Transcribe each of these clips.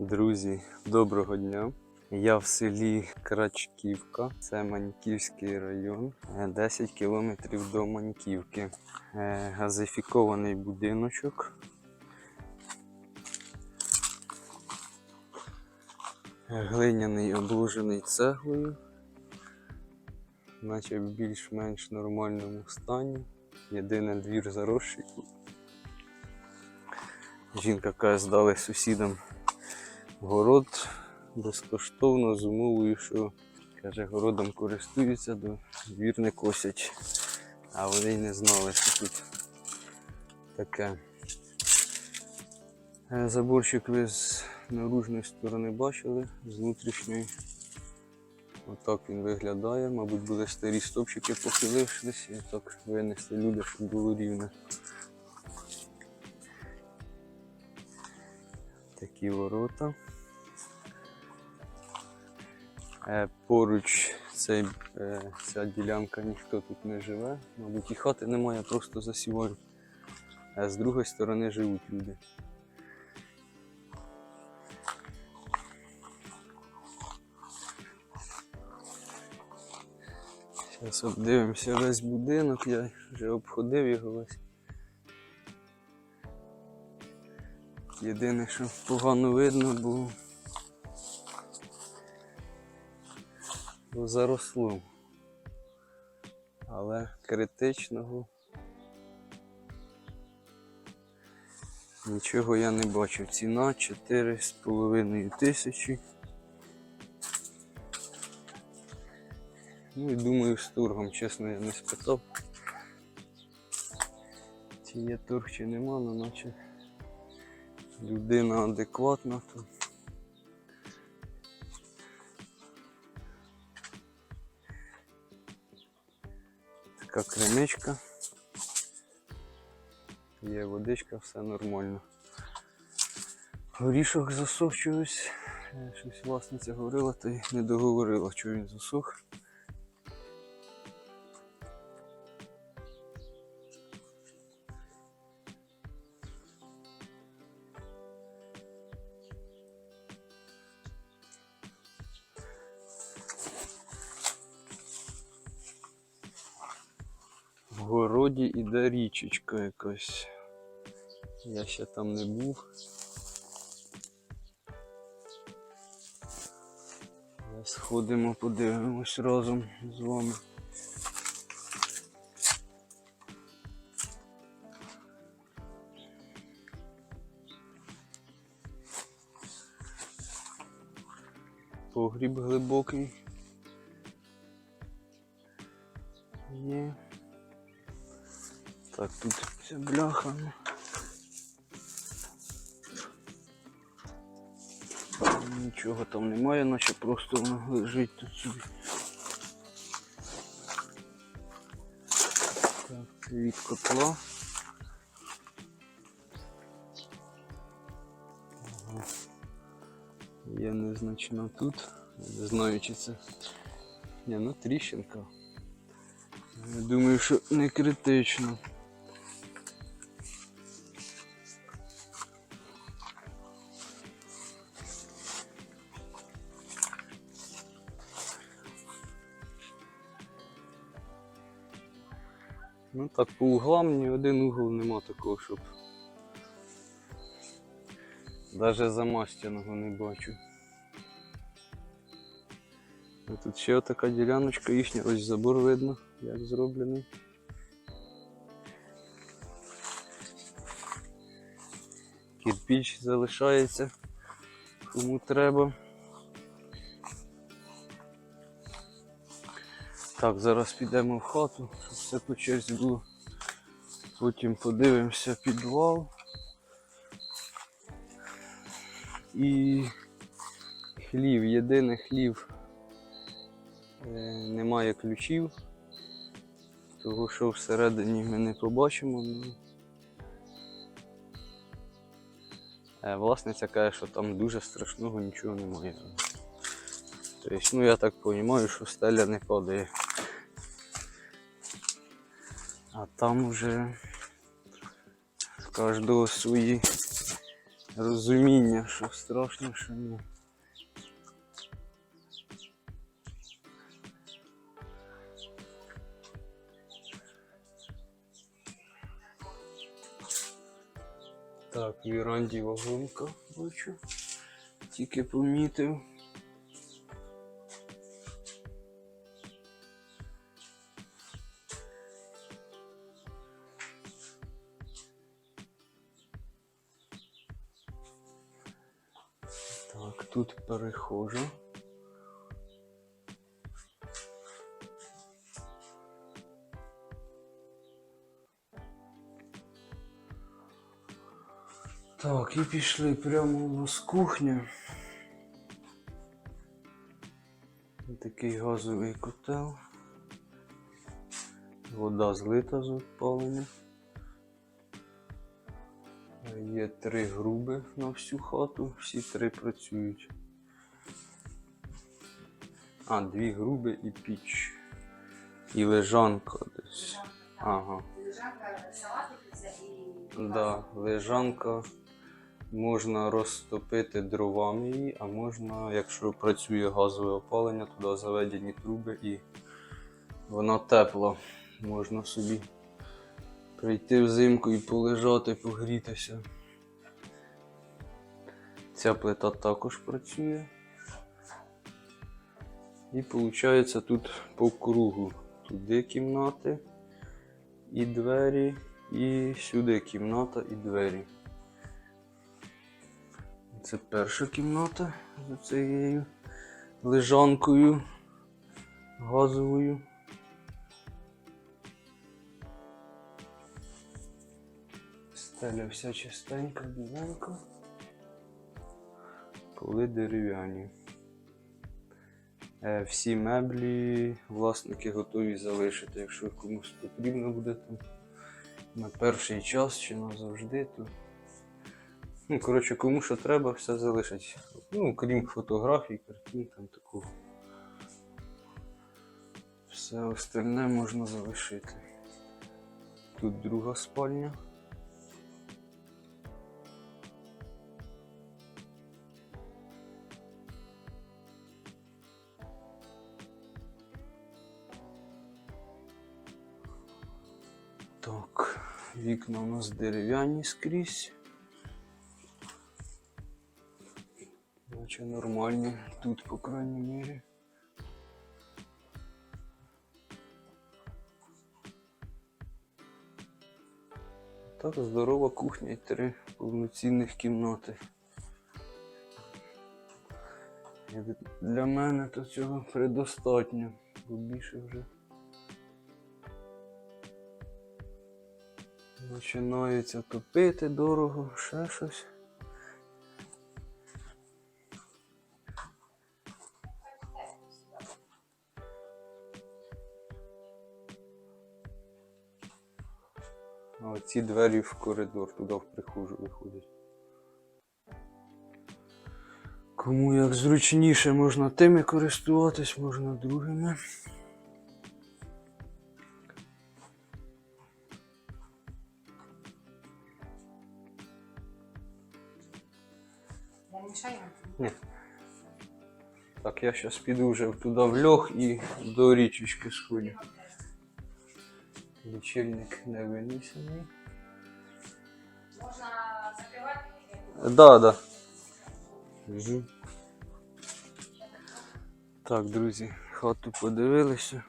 Друзі, доброго дня. Я в селі Крачківка, це Маньківський район, е, 10 кілометрів до Маньківки. Е, Газифікований будиночок. Е, Глиняний обложений цеглою, наче в більш-менш нормальному стані. Єдине двір заросший. Жінка каже, здали сусідам город безкоштовно з умовою, що каже, городом користуються, до двір не косять. А вони й не знали, що тут таке. Е, Заборчик ви з наружної сторони бачили, з внутрішньої. Отак він виглядає. Мабуть, були старі стопчики похилившись і так винесли люди, щоб було рівно. Такі ворота. Е, Поруч цей, е, ця ділянка ніхто тут не живе. Мабуть, і хати немає, просто засівають. А з другої сторони живуть люди. Зараз обдивимося весь будинок, я вже обходив його весь. Єдине, що погано видно, бо, бо заросло. Але критичного нічого я не бачив. Ціна 4,5 тисячі. Ну і думаю, з торгом, чесно, я не спитав. Чи є торг, чи нема, але наче людина адекватна, то така криничка. Є водичка, все нормально. Горішок засох чогось. Щось власниця говорила, та й не договорила, що він засох. Городі іде річечка якась. Я ще там не був. Сходимо, подивимось разом з вами. Погріб глибокий. Так, тут ця бляха. Нічого там немає, наче просто воно лежить тут собі. Так, від котла. Ага. Є незначна тут. Не знаю, чи це. Ні, ну тріщинка. Я думаю, що не критично. Ну так, по углам ні один угол нема такого, щоб. Навіть замастяного не бачу. А тут ще така діляночка їхня, ось забор видно, як зроблений. Кирпіч залишається, кому треба. Так, зараз підемо в хату, щоб все по черзі було. Потім подивимося підвал. І хлів, єдине хлів. Е, немає ключів, того що всередині ми не побачимо. Ну. Е, Власниця каже, що там дуже страшного нічого немає. Тобто, ну я так розумію, що стеля не падає. А там уже кожного свої розуміння, що страшно, що ні. Так, в віранді вагонка бачу. Тільки помітив. Тут перехожу. Так, і пішли прямо у нас кухня. Такий газовий котел. Вода злита з опалення. Є три груби на всю хату, всі три працюють. А, дві груби і піч. І лежанка десь. Ага. Лежанка салатниця і Да, лежанка можна розтопити дровами її, а можна, якщо працює газове опалення, туди заведені труби і вона тепла. Можна собі прийти взимку і полежати, погрітися. Ця плита також працює. І виходить тут по кругу. Туди кімнати і двері, і сюди кімната і двері. Це перша кімната з цією лежанкою газовою. Стеля вся чистенька, біленька. Поли дерев'яні. Е, Всі меблі власники готові залишити, якщо комусь потрібно буде там на перший час чи назавжди, то. Ну, коротше, кому що треба, все залишить. Ну, крім фотографій, картин, там такого. Все остальне можна залишити. Тут друга спальня. Вікна у нас дерев'яні скрізь. Наче нормальні тут, по крайній мірі. Так, здорова кухня і три повноцінних кімнати. Для мене то цього предостатньо, бо більше вже. Починається топити дорого, ще щось. А оці двері в коридор, туди в прихожу виходять. Кому як зручніше, можна тими користуватись, можна другими. Не мішаю. Ні. Так, я зараз піду вже туди в льох і до річечки сходю. Лічильник не винесений. Можна закривати. Да, да. Угу. Так, друзі, хату подивилися.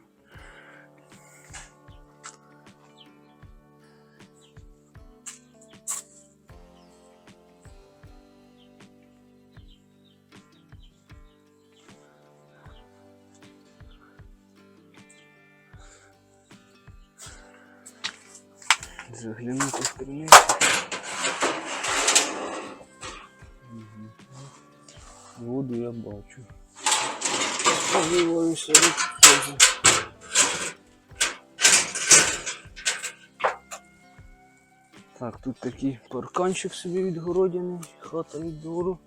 Заглянути в криницю. Воду я бачу. Від цього. Так, тут такий парканчик собі відгородяний, хата від двору.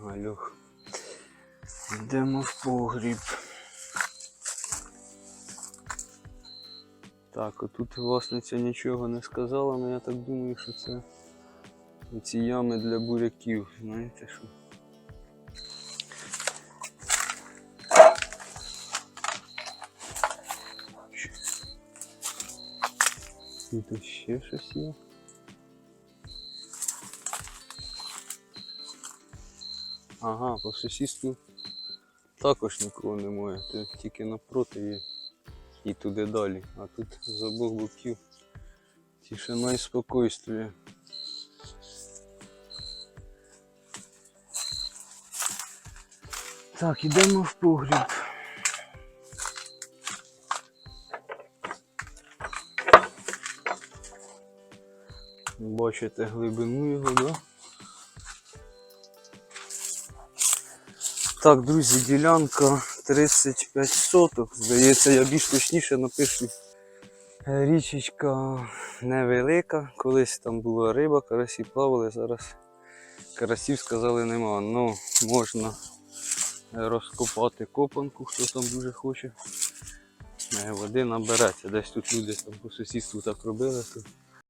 Ага. Йдемо в погріб. Так, отут власниця нічого не сказала, але я так думаю, що це ці ями для буряків. Знаєте що? Тут ще щось є. Ага, по сусідству також нікого немає, то тільки напроти є і туди далі. А тут з обох боків тишина і спокойствие. Так, ідемо в погріб. Бачите глибину його, да? Так, друзі, ділянка 35 соток. Здається, я більш точніше напишу. Е, Річечка невелика. Колись там була риба, карасі плавали, зараз карасів сказали нема. Ну, можна розкопати копанку, хто там дуже хоче. Е, Води набереться. Десь тут люди там по сусідству так робили. То